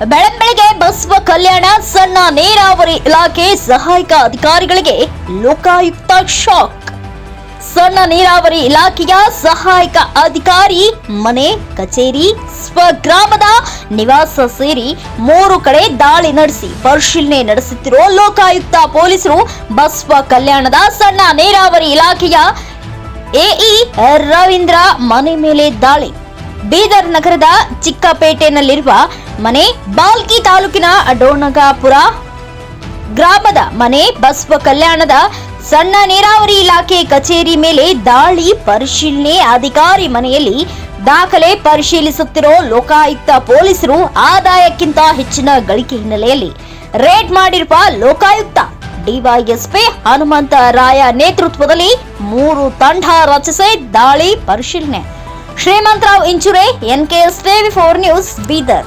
ಬೆಳಂಬೆಳಗ್ಗೆ ಬಸವ ಕಲ್ಯಾಣ, ಸಣ್ಣ ನೀರಾವರಿ ಇಲಾಖೆ ಸಹಾಯಕ ಅಧಿಕಾರಿಗಳಿಗೆ ಲೋಕಾಯುಕ್ತ ಶಾಕ್. ಸಣ್ಣ ನೀರಾವರಿ ಇಲಾಖೆಯ ಸಹಾಯಕ ಅಧಿಕಾರಿ, ಮನೆ, ಕಚೇರಿ, ಸ್ವಗ್ರಾಮದ ನಿವಾಸ ಸೇರಿ ಮೂರು ಕಡೆ ದಾಳಿ ನಡೆಸಿ ಪರಿಶೀಲನೆ ನಡೆಸುತ್ತಿರುವ ಲೋಕಾಯುಕ್ತ ಪೊಲೀಸರು ಬಸವ ಕಲ್ಯಾಣದ ಸಣ್ಣ ನೀರಾವರಿ ಇಲಾಖೆಯ ಎಇ ರವೀಂದ್ರ ಮನೆ ಮೇಲೆ ದಾಳಿ. ಬೀದರ್ ನಗರದ ಚಿಕ್ಕಪೇಟೆನಲ್ಲಿರುವ ಮನೆ ಬಾಲ್ಕಿ ತಾಲೂಕಿನ ಅಡೋಣಗಾಪುರ ಗ್ರಾಮದ ಮನೆ ಬಸವ ಕಲ್ಯಾಣದ ಸಣ್ಣ ನೀರಾವರಿ ಇಲಾಖೆ ಕಚೇರಿ ಮೇಲೆ ದಾಳಿ ಪರಿಶೀಲನೆ ಅಧಿಕಾರಿ ಮನೆಯಲ್ಲಿ ದಾಖಲೆ ಪರಿಶೀಲಿಸುತ್ತಿರೋ ಲೋಕಾಯುಕ್ತ ಪೊಲೀಸರು ಆದಾಯಕ್ಕಿಂತ ಹೆಚ್ಚಿನ ಗಳಿಕೆ ಹಿನ್ನೆಲೆಯಲ್ಲಿ ರೇಡ್ ಮಾಡಿರುವ ಲೋಕಾಯುಕ್ತ ಡಿವೈಎಸ್ಪಿ ಹನುಮಂತ ರಾಯ ನೇತೃತ್ವದಲ್ಲಿ ಮೂರು ತಂಡ ರಚಿಸಿ ದಾಳಿ ಪರಿಶೀಲನೆ Shrimantrao Inchure S TV four news Bidar.